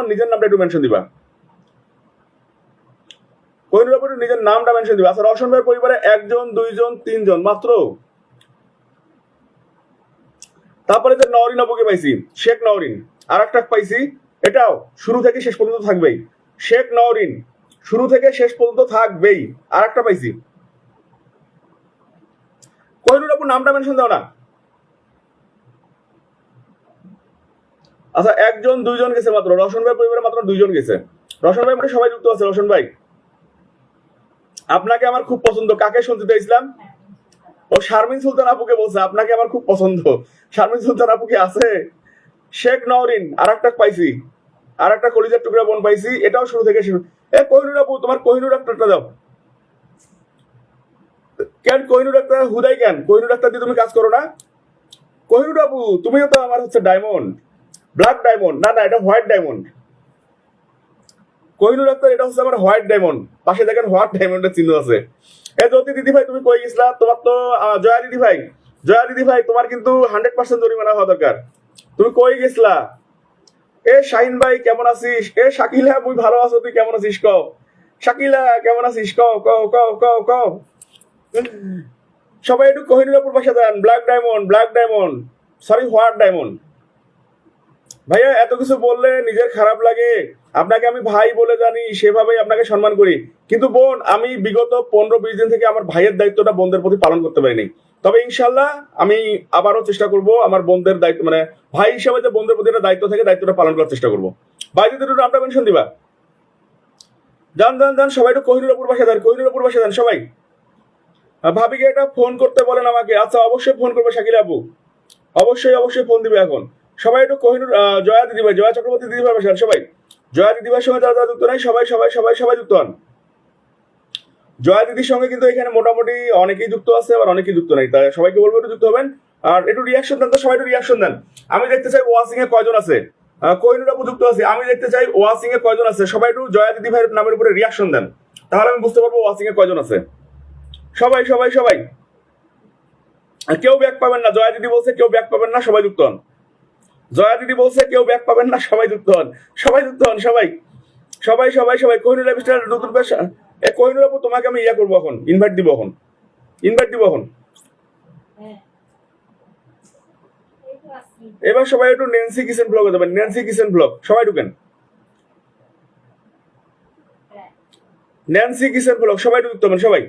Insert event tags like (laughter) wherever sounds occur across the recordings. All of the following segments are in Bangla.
তোমার নিজের নামটা একটু মেনশন দিবা। কোহিনুর আপু নিজের নামটা মেনশন দিবা। আচ্ছা রওশন ভাইয়ের পরিবারে একজন, দুইজন, তিনজন, মাত্র? তারপরে যে নওরিন আপুকে পাইছি, শেখ নওরিন। আর একটা পাইছি, এটাও শুরু থেকে শেষ পর্যন্ত থাকবেই। শেখ নওরিন, শুরু থেকে শেষ পর্যন্ত থাকবেই। আর একটা পাইছি। কোহিনুর আপুর নামটা মেনশন দাও না। আচ্ছা একজন, দুইজন গেছে মাত্র। রশন ভাই পরিবারে মাত্র দুইজন গেছে। রশন ভাই মানে সবাই যুক্ত আছে, রোশন ভাই? আপনাকে আমার খুব পছন্দ। কাকে শুনতে ইসলাম ও শারমিন সুলতান আপুকে বলছে, আপনাকে আমার খুব পছন্দ। শারমিন সুলতান আপু কি আছে? শেখ নওরিন আর একটা পাইছি। আর একটা কলিজার টুকরা বোন পাইছি। এটাও শুরু থেকে শুরু এ, কোহিনুর আপু, তোমার কোহিনুর ডাক্তারটা দাও। কেন কোহিনুর ডাক্তার? হুদাই কেন? কোহিনুর ডাক্তার দিয়ে তুমি কাজ করো না? কোহিনুর আপু, তুমিও তো আমার হচ্ছে ডায়মন্ড। ব্ল্যাক ডায়মন্ড না না, এটা হোয়াইট ডায়মন্ড কোহিনুর ডাক্তার এটা হচ্ছে আমার হোয়াইট ডায়মন্ড পাশে দেখেন হোয়াইট ডায়মন্ডের চিহ্ন আছে। এ জ্যোতি দিদি ভাই, তুমি কই গেছিলা? তোমার তো জয়া দিদি ভাই। জয়া দিদি ভাই, তোমার কিন্তু হান্ড্রেড পার্সেন্ট জরিমানা হওয়া দরকার। তুমি কই গেছিলা? এ শাহিন ভাই, কেমন আছিস? এ শাকিলা মুই ভালো আছো, তুই কেমন আছিস? কও। শাকিলা, কেমন আছিস? কও কও কও কও কও। সবাই একটু কোহিনুরাপুর পাশে দেন black diamond black diamond sorry white diamond ভাইয়া, এত কিছু বললে নিজের খারাপ লাগে। আপনাকে আমি ভাই বলে জানি, সেভাবেই আপনাকে সম্মান করি। কিন্তু বোন, আমি বিগত পনেরো বিশ দিন থেকে আমার ভাইয়ের দায়িত্বটা বোনদের প্রতি পালন করতে পারিনি। তবে ইনশাল্লাহ আমি আবারও চেষ্টা করব আমার বোনদের দায়িত্ব মানে ভাই হিসাবে যে বোনদের প্রতি একটা দায়িত্ব থাকে, দায়িত্বটা পালন করার চেষ্টা করব। যদি একটু নামটা মেনশন দিবা? যান যান যান, সবাই একটু কোহিনুরাপুর বাসা দেন কোহিনুরাপুর বাসা দেন সবাই। ভাবিকে এটা ফোন করতে বলেন আমাকে। আচ্ছা অবশ্যই ফোন করবে শাকিল আপু। অবশ্যই অবশ্যই ফোন দিবে এখন। সবাই একটু কোহিনুর জয়া দিদি ভাই, জয়া চক্রবর্তী দিদি ভাই সবাই। জয়া দিদি ভাইয়ের সঙ্গে যারা যারা যুক্ত নাই, সবাই সবাই সবাই সবাই যুক্ত হন। জয়া দিদির সঙ্গে কিন্তু এখানে মোটামুটি অনেকেই যুক্ত আছে, আবার অনেকেই যুক্ত নাই। তাই সবাইকে বলব একটু যুক্ত হবেন। আর একটু রিয়াকশন দেন তো, সবাই একটু রিয়াকশন দেন। আমি দেখতে চাই ওয়াসিং এ কয়জন আছে। কোহিনুর আপু যুক্ত আছে, আমি দেখতে চাই ওয়াসিং এ কয়জন আছে। সবাই একটু জয়া দিদি ভাইয়ের নামের উপরে রিয়াকশন দেন। তাহলে আমি বুঝতে পারব ওয়াসিং এ কয়জন আছে। সবাই সবাই সবাই। কেউ ব্যাক পাবেন না। জয়া দিদি বলছে কেউ ব্যাক পাবেন না, সবাই যুক্ত হন। জয়া দিদি বলছে, কেউ ব্যাক পাবেন না, সবাই যুক্ত হন। সবাই যুক্ত হন, সবাই। সবাই সবাই সবাই। কোহিনুর স্টাইল নতুন পেশা। এ, কোহিনুর আপু, তোমাকে আমি ইয়া করব এখন ইনভাইট দিব এখন। ইনভাইট দিব এখন। এবার সবাই একটু ন্যান্সি কিচেন ব্লগে যাবেন। ন্যান্সি কিচেন ব্লগ সবাই ঢুকেন। ন্যান্সি কিচেন ব্লগ সবাই যুক্ত হবেন সবাই।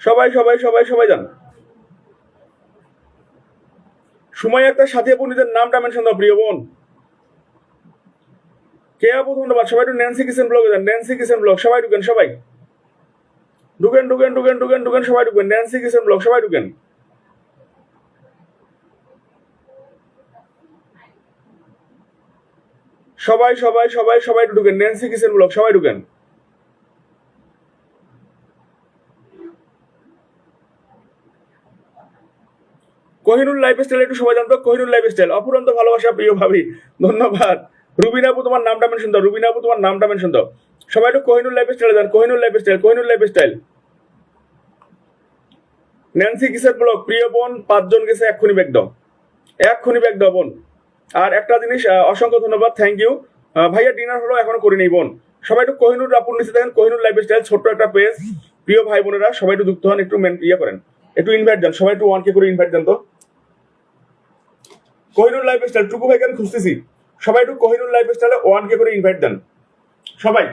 সবাই সবাই সবাই সবাই যান। সময় একটা সাথী নিজের নামটা মেনশন দাও, প্রিয় বোন। কে আপু, ধন্যবাদ। সবাই একটু ন্যান্সি কিচেন ব্লগে যান। ন্যান্সি কিচেন ব্লগ সবাই ঢুকেন সবাই। ঢুকেন ঢুকেন ঢুকেন ঢুকেন ঢুকেন, সবাই ঢুকেন। ন্যান্সি কিসেন ব্লগ সবাই ঢুকেন। সবাই সবাই সবাই সবাই ঢুকেন। ন্যান্সি কিচেন ব্লগ সবাই ঢুকেন। কোহিনুর লাইফ স্টাইল একটু সবাই জানতো, কোহিনুর লাইফ স্টাইল অপুরন্ত ভালোবাসা, প্রিয় ভাবি, ধন্যবাদ। রুবিনা আপু, তোমার নামটা মেনশন দাও, রুবিনা আপু, তোমার নামটা মেনশন দাও। সবাই একটু কোহিনুর লাইফ স্টাইল যান, Kohinoor lifestyle Kohinoor lifestyle Nancy কিসের ব্লগ প্রিয় বোন, পাঁচজন গেছে, এক্ষুনি ব্যাগ দাও। এক্ষুনি ব্যাগ দাও, বোন। আর একটা জিনিস অসংখ্য ধন্যবাদ থ্যাংক ইউ ভাইয়া ডিনার হলো, এখনও করিনি, বোন। সবাই একটু কোহিনুর, আপুর নিচে দেখেন, কোহিনুর লাইফ স্টাইল ছোট্ট একটা পেজ প্রিয় ভাই বোনেরা, সবাই একটু যুক্ত হন, একটু ইয়ে করেন। একটু ইনভাইট দেন সবাই একটু ওয়ান কে করে ইনভাইট দেন তো। কোহিনুর লাইফ স্টাইল টুকু ভাইকে আমি খুঁজতেছি। সবাই একটু কোহিনুর লাইফ স্টাইলে ওয়ান কে করে ইনভাইট দেন। সবাই,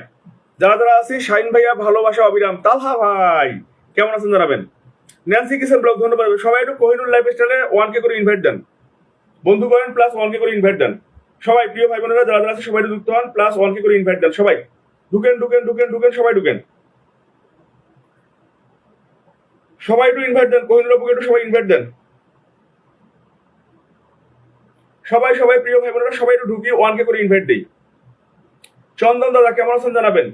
যারা যারা আছি, শাইন ভাইয়া, ভালোবাসা, অবিরাম, তালহা ভাই, কেমন আছেন জানাবেন? ন্যান্সি কিসেন ব্লগ, ধন্যবাদ। সবাই একটু কোহিনুর লাইফ স্টাইলে ওয়ান কে করে ইনভাইট দেন। বন্ধু করেন প্লাস ওয়ান কে করে ইনভাইট দেন। সবাই, প্রিয় ভাই বোনেরা, যারা যারা আছে সবাই যুক্ত হন প্লাস ওয়ান কে করে ইনভাইট দেন। সবাই, ঢুকেন ঢুকেন ঢুকেন ঢুকেন, সবাই ঢুকেন। সবাই একটু ইনভাইট দেন, কোহিনুর আপুকে একটু সবাই ইনভাইট দেন। সবাই সবাই, প্রিয় ভাই বোনেরা সবাই একটু ঢুকিয়ে ওয়ান কে করে ইনভাইট দেই। চন্দন দাদা, কেমন আছেন জানাবেন?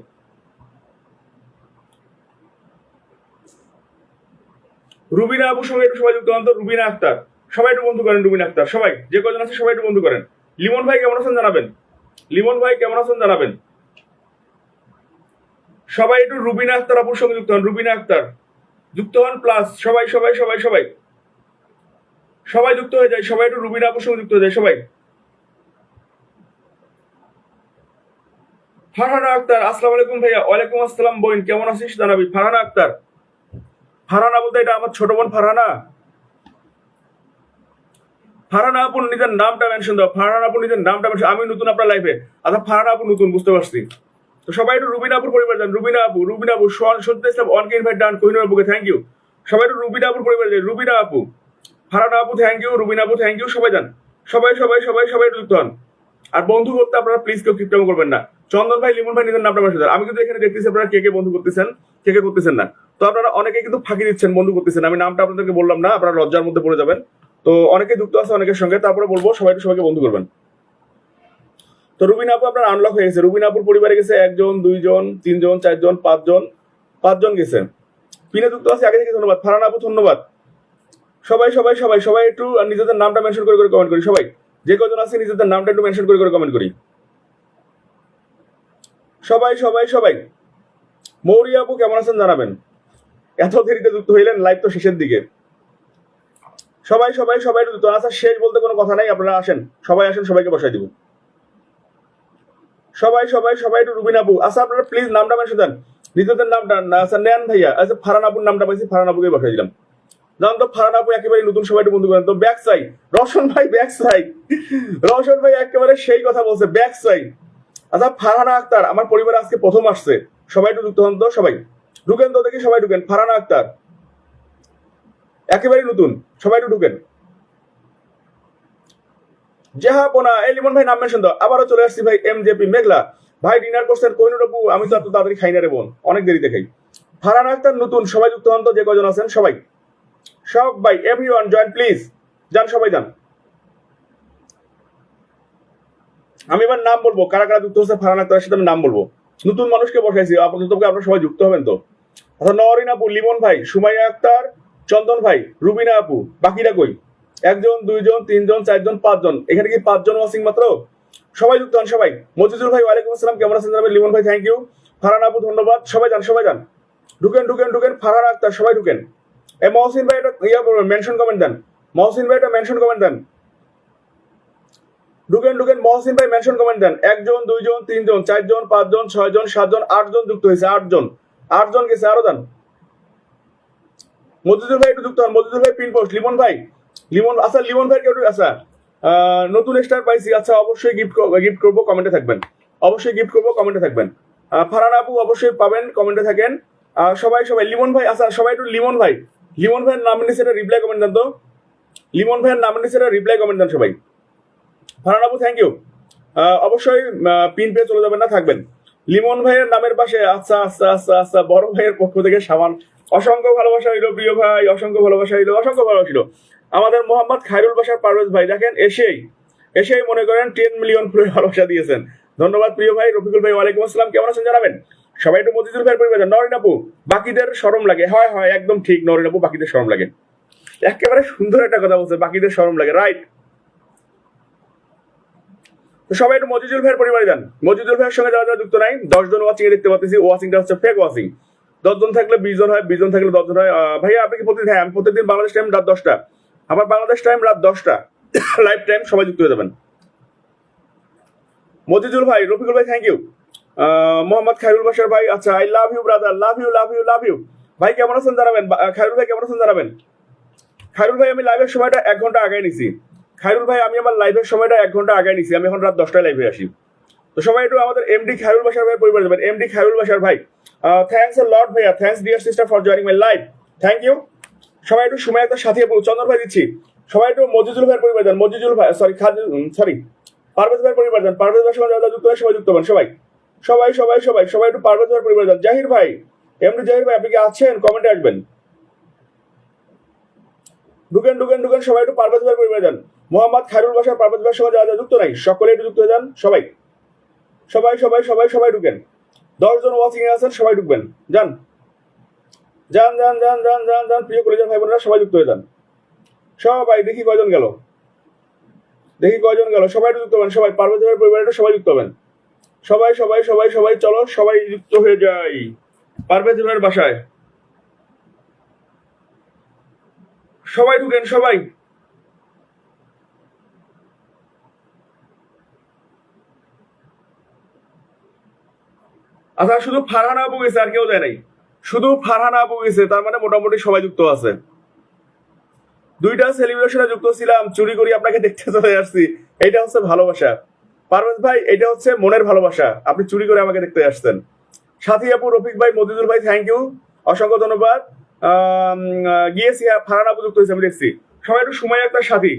রুবিনা আবুর সঙ্গে একটু সবাই যুক্ত হন তো, রুবিনা আক্তার। সবাই একটু বন্ধু করেন, রুবিনা আক্তার। সবাই, যে কজন আছে সবাই একটু বন্ধু করেন। লিমন ভাই, কেমন আছেন জানাবেন? লিমন ভাই, কেমন আছেন জানাবেন? সবাই একটু রুবিনা আক্তার আপুর সঙ্গে যুক্ত হন, রুবিনা আক্তার। যুক্ত হন প্লাস সবাই সবাই সবাই সবাই। সবাই যুক্ত হয়ে যায়, সবাই একটু রুবিনা আপুর সঙ্গে যুক্ত হয়ে যায়, সবাই। ফারহানা আক্তার, আসসালামু আলাইকুম ভাইয়া, ওয়ালাইকুম আসসালাম বোন, কেমন আছিস জানাবি? ফারহানা আক্তার। ফারহানা বলতে এটা আমার ছোট বোন ফারহানা। ফারহানা আপুর নিজের নামটা মেনশন দাও। ফারহানা আপুর নিজের নামটা মেনশন আমি নতুন আপনার লাইফে আচ্ছা ফারহানা আপু নতুন, বুঝতে পারছি। তো সবাই একটু রুবিনা আপুর পরিবার যান রুবিনা আপু রুবিনা আপু সত্য ইসলাম অনকে ইনভাইট ডান, কোহিনুর আপুকে থ্যাংক ইউ সবাই একটু রুবিনা আপুর পরিবার যান রুবিনা আপু। ফারহানা আপু থ্যাংক ইউ রুবিনা আপু থ্যাংক ইউ সবাই যান সবাই সবাই সবাই সবাই যুক্ত হন। আর বন্ধু করতে আপনারা প্লিজ কেউ কিপটাম করবেন না। চন্দন ভাই, লিমন ভাই নিজের নামটা দেন। আমি কিন্তু এখানে দেখতেছি আপনারা কে কে বন্ধু করতেছেন, কে কে করতেছেন না। তো আপনারা অনেকে কিন্তু ফাঁকি দিচ্ছেন, বন্ধু করতেছেন। আমি নামটা আপনাদেরকে বললাম না, আপনারা লজ্জার মধ্যে পড়ে যাবেন। তো অনেকে যুক্ত আছে অনেকের সঙ্গে, তারপরে বলব, সবাই সবাইকে বন্ধু করবেন। তো রুবিন আপু, আপনার আনলক হয়ে গেছে। রুবিন আপুর পরিবারে গেছে একজন, দুইজন, তিনজন, চারজন, পাঁচজন পাঁচজন গেছে। পিনে যুক্ত আছে, আগে থেকে ধন্যবাদ। ফারান আপু, ধন্যবাদ। সবাই সবাই সবাই সবাই একটু নিজেদের নামটা মেনশন করে করে কমেন্ট করি, সবাই। যে কজন আছে, নিজেদের নামটা একটু মেনশন করে করে কমেন্ট করি। সবাই সবাই সবাই। মৌরি আপু, কেমন আছেন জানাবেন? এত দেরিতে যুক্ত হইলেন লাইভ তো শেষের দিকে। সবাই সবাই সবাই যুক্ত। আচ্ছা শেষ বলতে কোনো কথা নাই, আপনারা আসেন। সবাই আসেন, সবাইকে বসাই দিব। সবাই সবাই সবাই একটু রুবিন আপু। আচ্ছা আপনারা প্লিজ নামটা মেনশন দেন। নিজেদের নামটা আচ্ছা নেন ভাইয়া আচ্ছা ফারান আপুর নামটা পাইছি ফারান আপুকে বসাই দিলাম। তো ফারান আপু একেবারে নতুন সবাই বন্ধু করেন। তো ব্যাক সাই রওশন ভাই ব্যাক সাই রওশন ভাই একেবারে সেই কথা বলছে ব্যাক সাই আচ্ছা ফারহানা আক্তার, আমার পরিবারে আজকে প্রথম আসছে। সবাই একটু যুক্ত হন তো, সবাই। ঢুকেন তো দেখি, সবাই ঢুকেন। ফারহানা আক্তার। একেবারেই নতুন, সবাই একটু ঢুকেন। এই লিমন ভাই নাম মেনশন আবারও চলে আসছি ভাই এম জেপি মেঘলা। ভাই ডিনার করছেন কোহিনুর আপু আমি তো এত তাড়াতাড়ি খাই না রে বোন। অনেক দেরিতে খাই। ফারহানা আক্তার নতুন, সবাই যুক্ত হন তো, যে কজন আছেন, সবাই। সব এভরি ওয়ান জয়েন প্লিজ যান, সবাই যান। আমি এবার নাম বলব, কারা কারা যুক্ত হচ্ছে সাথে আমি নাম বলব। নতুন মানুষকে বসাইছি, আপাতত আপনারা সবাই যুক্ত হবেন তো। আচ্ছা নরিন আপু, লিমন ভাই, সুমাইয়া আক্তার, চন্দন ভাই, রুবিনা আপু, বাকিরা কই? একজন, দুইজন, তিনজন, চারজন, পাঁচজন। এখানে কি পাঁচজন ওয়াসিং মাত্র? সবাই যুক্ত হন, সবাই। মজিদুল ভাই, ওয়ালাইকুম আসসালাম, কেমন আছেন জানাবেন? লিমন ভাই থ্যাংক ইউ ফারহান আপু, ধন্যবাদ। সবাই যান সবাই যান। ঢুকেন ঢুকেন ঢুকেন। ফারহান আক্তার, সবাই ঢুকেন। এ মহসিন ভাই এটা ইয়া করবেন মেনশন কমেন্ট দেন। মহসিন ভাই এটা মেনশন কমেন্ট দেন। ঢুকেন ঢুকেন মহসিন ভাই মেনশন কমেন্ট দেন। একজন দুইজন তিনজন চারজন পাঁচজন ছয়জন সাতজন আটজন যুক্ত হয়েছে আটজন। আটজন গেছে আরও দেন। মজিদুল ভাই একটু যুক্ত হন। মজিদুল ভাই পিন পোস্ট লিমন ভাই লিমন আচ্ছা লিমন ভাই কেউ আচ্ছা নতুন স্টার পাইছি। আচ্ছা অবশ্যই গিফট গিফট করব কমেন্টে থাকবেন। অবশ্যই গিফট করব কমেন্টে থাকবেন। আহ, ফারহান আপু অবশ্যই পাবেন কমেন্টে থাকেন। সবাই সবাই লিমন ভাই আচ্ছা সবাই একটু লিমন ভাই। লিমন ভাইয়ের নাম নিচে রিপ্লাই কমেন্ট দেন তো। লিমন ভাইয়ের নাম নিচে রিপ্লাই কমেন্ট দেন সবাই। ফারহান আপু থ্যাংক ইউ অবশ্যই পিন পেয়ে চলে যাবেন না, থাকবেন। লিমন ভাইয়ের নামের পাশে আচ্ছা আচ্ছা আচ্ছা আচ্ছা বড় ভাইয়ের পক্ষ থেকে সামান অসংখ্য ভালোবাসা হইল প্রিয় ভাই, অসংখ্য ভালোবাসা হইল অসংখ্য ভালোবাসা হইল আমাদের মোহাম্মদ খায়রুল বাসার পারভেজ ভাই, দেখেন, এসেই এসেই মনে করেন টেন মিলিয়ন ফুলের ভালোবাসা দিয়েছেন। ধন্যবাদ, প্রিয় ভাই, রফিকুল ভাই, ওয়ালাইকুম আসসালাম, কেমন আছেন জানাবেন? সবাই একটু মজিদুল ভাইয়ের পরিবার নরিন আপু, বাকিদের সরম লাগে। হয় হয়, একদম ঠিক, নরিন আপু, বাকিদের সরম লাগে। একেবারে সুন্দর একটা কথা বলছে বাকিদের সরম লাগে রাইট সবাই একটু মজিদুল ভাইয়ের পরিবারে যান। মজিদুল ভাইয়ের সঙ্গে যারা যারা যুক্ত নাই, দশজন ওয়াচিং এ দেখতে পাচ্ছি ওয়াচিংটা হচ্ছে ফেক ওয়াচিং দশজন থাকলে বিশ জন হয় বিশ জন থাকলে দশজন হয়। ভাইয়া, আপনি কি প্রতিদিন হ্যাঁ আমি প্রত্যেকদিন বাংলাদেশ টাইম রাত দশটা। আমার বাংলাদেশ টাইম রাত দশটা। (coughs) লাইভ টাইম সবাই যুক্ত হয়ে যাবেন। মজিদুল ভাই, রফিকুল ভাই থ্যাংক ইউ মোহাম্মদ খাইরুল বাসার ভাই আচ্ছা I love you brother love you love you love you ভাই, কেমন আছেন জানাবেন? খায়রুল ভাই, কেমন আছেন জানাবেন? খায়রুল ভাই, আমি লাইভের সময়টা এক ঘণ্টা আগে নিছি। খাইরুল ভাই, আমি আমার লাইভের সময়টা এক ঘণ্টা আগে নিছি। আমি এখন রাত দশটায় লাইভে আসি তো সবাই একটু আমাদের এমডি খাইরুল বাসার ভাই পরিবার যাবেন। এমডি খাইরুল বাসার ভাই থ্যাংকস এ লট ভাইয়া। Thanks dear sister for joining my live thank you সবাই একটু সময় একটা সাথে চন্দন ভাই দিচ্ছি। সবাই একটু মজিজুল ভাইয়ের পরিবার যান। মজিজুল ভাই সরি খাদ সরি পারভেজ ভাইয়ের পরিবার যান। পারভেজ সঙ্গে যারা যুক্ত হয়, সবাই যুক্ত হবেন সবাই। সবাই সবাই সবাই সবাই একটু পারভেজ ভাইয়ের পরিবার জাহির ভাই এমডি জাহির ভাই, আপনি কি আছেন? কমেন্টে আসবেন। ঢুকেন ঢুকেন ঢুকেন, সবাই একটু পারভেজ ভাইয়ের পরিবার যান মোহাম্মদ খায়রুল বাসার পারভেজ ভাইয়ের সঙ্গে যারা যুক্ত নাই, সকলে একটু যুক্ত হয়ে যান, সবাই। সবাই সবাই সবাই সবাই ঢুকেন। দশজন ওয়াচিং এ আছেন, সবাই ঢুকবেন। যান। যান যান যান যান যান যান, প্রিয় কলেজের ভাই বোনেরা, সবাই যুক্ত হয়ে যান। সবাই, দেখি কয়জন গেল। দেখি কয়জন গেল, সবাই যুক্ত হবেন, সবাই পার্বতী ভাইয়ের পরিবারটা সবাই যুক্ত হবেন। সবাই সবাই সবাই সবাই, চলো, সবাই যুক্ত হয়ে যাই। পার্বতী ভাইয়ের বাসায়? সবাই ঢুকেন, সবাই। আচ্ছা শুধু ফারহান আপু গেছে, আর কেউ যায় নাই। শুধু ফারহান আপু গেছে, তার মানে মোটামুটি সবাই যুক্ত আছে। দুইটা সেলিব্রেশনে যুক্ত ছিলাম, চুরি করি আপনাকে দেখতে চলে আসছি। এটা হচ্ছে ভালোবাসা। পারভেজ ভাই, এটা হচ্ছে মনের ভালোবাসা। আপনি চুরি করে আমাকে দেখতে আসছেন। সাথী আপু, রফিক ভাই মদিদুল ভাই থ্যাংক ইউ অসংখ্য ধন্যবাদ। গিয়েছি ফারহান আপু যুক্ত হয়েছে, আমি দেখছি। সবাই একটু সময় একটা সাথী।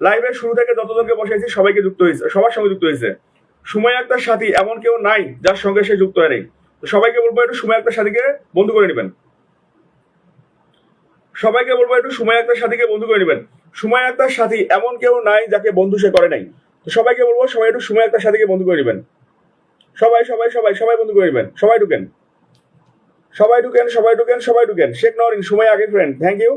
লাইভের শুরু থেকে যতজনকে বসেছি সবাইকে যুক্ত হয়েছে, সবার সঙ্গে যুক্ত হয়েছে। সময় একটা সাথী, এমন কেউ নাই যার সঙ্গে সে যুক্ত হয় নাই তো সবাইকে বলব একটু সময় একটা সাথীকে বন্ধু করে নেবেন। সবাইকে বলব একটু সময় একটা সাথীকে বন্ধু করে নেবেন। সময় একটা সাথী, এমন কেউ নাই যাকে বন্ধু সে করে নাই। তো সবাইকে বলব, সবাই একটু সময় একটা সাথীকে বন্ধু করে নেবেন। সবাই সবাই সবাই সবাই বন্ধু করে নেবেন। সবাই ঢুকেন। সবাই ঢুকেন সবাই ঢুকেন সবাই ঢুকেন। শেখ নরিন সময় আগে ফ্রেন্ড। থ্যাংক ইউ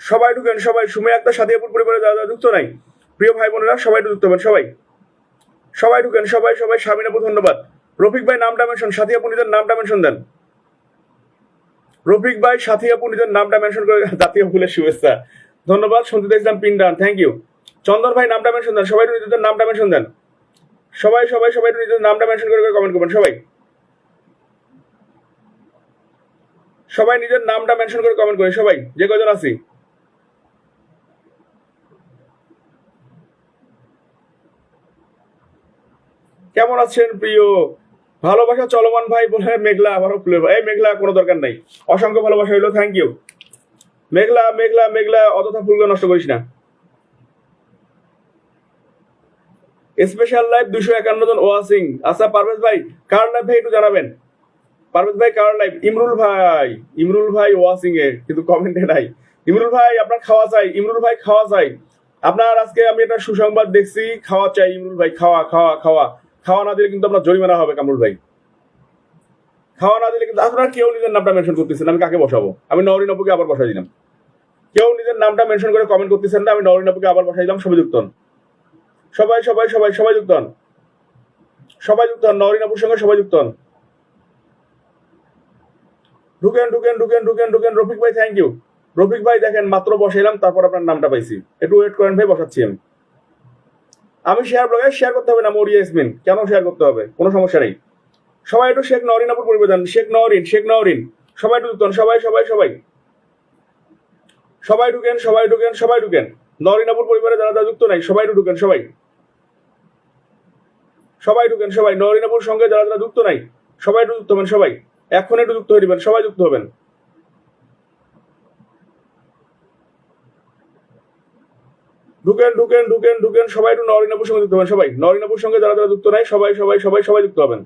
সবাই ঢুকেন, সবাই। সময় একটা সাথী পরিবারে যারা যুক্ত নাই, প্রিয় ভাই বোনেরা, সবাই যুক্ত হবেন, সবাই। সবাই ঢুকেন, সবাই সবাই স্বামীন আপু ধন্যবাদ। রফিক ভাই, নামটা মেনশন সাথী আপু নিজের নামটা মেনশন দেন। রফিক ভাই, সাথী আপু নিজের নামটা মেনশন করে (laughs) জাতীয় ফুলের শুভেচ্ছা। ধন্যবাদ শুনতে ইসলাম পিন্ডান থ্যাংক ইউ চন্দন ভাই, নামটা মেনশন দেন, সবাই নিজেদের নামটা মেনশন দেন। সবাই সবাই সবাই নিজেদের নামটা মেনশন করে কমেন্ট করবেন, সবাই। সবাই নিজের নামটা মেনশন করে কমেন্ট করেন সবাই, যে কজন আছি? কেমন আছেন প্রিয়? ভালোবাসা চলমান ভাই বলে মেঘলা আবারও খুলে এই মেঘলা, কোনো দরকার নাই। অসংখ্য ভালোবাসা হইল থ্যাংক ইউ মেঘলা মেঘলা মেঘলা, অযথা ফুলগুলো নষ্ট করিস না। স্পেশাল লাইভ দুশো একান্ন জন ওয়াসিং আচ্ছা পারভেজ ভাই, কার লাইভ ভাই একটু জানাবেন? পারভেজ ভাই, কার লাইভ ইমরুল ভাই ইমরুল ভাই ওয়াসিং এ কিন্তু কমেন্টে নাই। ইমরুল ভাই, আপনার খাওয়া চাই, ইমরুল ভাই খাওয়া চাই। আপনার আজকে আমি একটা সুসংবাদ দেখছি, খাওয়া চাই, ইমরুল ভাই, খাওয়া খাওয়া খাওয়া। খাওয়া না দিলে কিন্তু আপনার জরিমানা হবে কামরুল ভাই। খাওয়া না দিলে কিন্তু আপনার কেউ নিজের নামটা মেনশন করতেছেন আমি কাকে বসাবো? আমি নরিন আবার বসাই দিলাম। কেউ নিজের নামটা মেনশন করে কমেন্ট করতেছেন না, আমি নরিন আবার বসাই দিলাম, সবাই যুক্ত। সবাই সবাই সবাই সবাই যুক্ত হন। সবাই যুক্ত হন সঙ্গে সবাই যুক্ত হন। ঢুকেন ঢুকেন ঢুকেন ঢুকেন ঢুকেন। রফিক ভাই থ্যাংক ইউ রফিক ভাই, দেখেন, মাত্র বসাইলাম, তারপর আপনার নামটা পাইছি। একটু ওয়েট করেন ভাই, বসাচ্ছি আমি। আমি শেয়ার ব্লগে শেয়ার করতে হবে না মরিয়া ইসমিন কেন শেয়ার করতে হবে? কোনো সমস্যা নেই। সবাই একটু শেখ নরিন আপুর পরিবেদন শেখ নরিন শেখ নরিন সবাই একটু সবাই সবাই সবাই। সবাই ঢুকেন সবাই ঢুকেন সবাই ঢুকেন। নরিন আপুর পরিবারে যারা যারা যুক্ত নাই, সবাই ঢুকেন, সবাই। সবাই ঢুকেন, সবাই। নরিন আপুর সঙ্গে যারা যারা যুক্ত নাই, সবাই একটু যুক্ত হবেন, সবাই। এখন একটু যুক্ত হয়ে সবাই যুক্ত হবেন। ঢুকেন ঢুকেন ঢুকেন ঢুকেন, সবাই একটু নরিনাপুর সঙ্গে যুক্ত হবেন। সবাই নরিনাপুর সঙ্গে যারা যারা যুক্ত নাই, সবাই সবাই সবাই সবাই যুক্ত হবেন।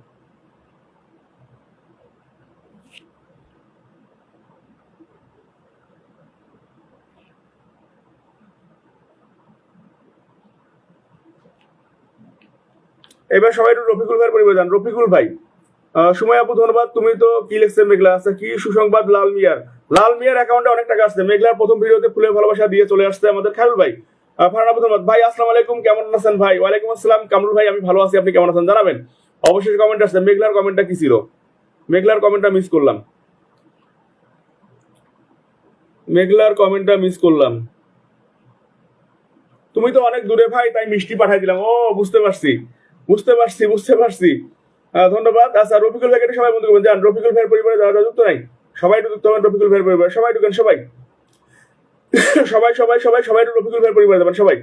এবার সবাই একটু রফিকুল ভাইয়ের পরিবেদন রফিকুল ভাই সময় আপু, ধন্যবাদ। তুমি তো কি লিখছে মেঘলা? আচ্ছা কি সুসংবাদ? লাল মিয়ার। লাল মিয়ার অ্যাকাউন্টে অনেক টাকা আসছে। মেঘলার প্রথম ভিডিওতে ফুলের ভালোবাসা দিয়ে চলে আসছে আমাদের খায়রুল ভাই। ফারহান ধন্যবাদ ভাই, আসসালামু আলাইকুম, কেমন আছেন ভাই? ওয়ালাইকুম আসসালাম, কামরুল ভাই, আমি ভালো আছি, আপনি কেমন আছেন জানাবেন? কমেন্ট আসছে, মেঘলার কমেন্টটা কি ছিল? মেঘলার কমেন্টটা মিস করলাম। মেঘলার কমেন্টটা মিস করলাম। তুমি তো অনেক দূরে ভাই, তাই মিষ্টি পাঠাই দিলাম। ও, বুঝতে পারছি। বুঝতে পারছি বুঝতে পারছি। ধন্যবাদ। আচ্ছা রফিকুল ভাইকে সবাই বন্ধু করবেন। যান রফিকুল ভাইয়ের পরিবারে যারা যুক্ত নাই, সবাই যুক্ত হবেন রফিকুল ভাইয়ের পরিবারে। সবাই ঢুকেন, সবাই। সবাই সবাই সবাই সবাই রফিকুল ভাইয়ের পরিবার দেবেন সবাই।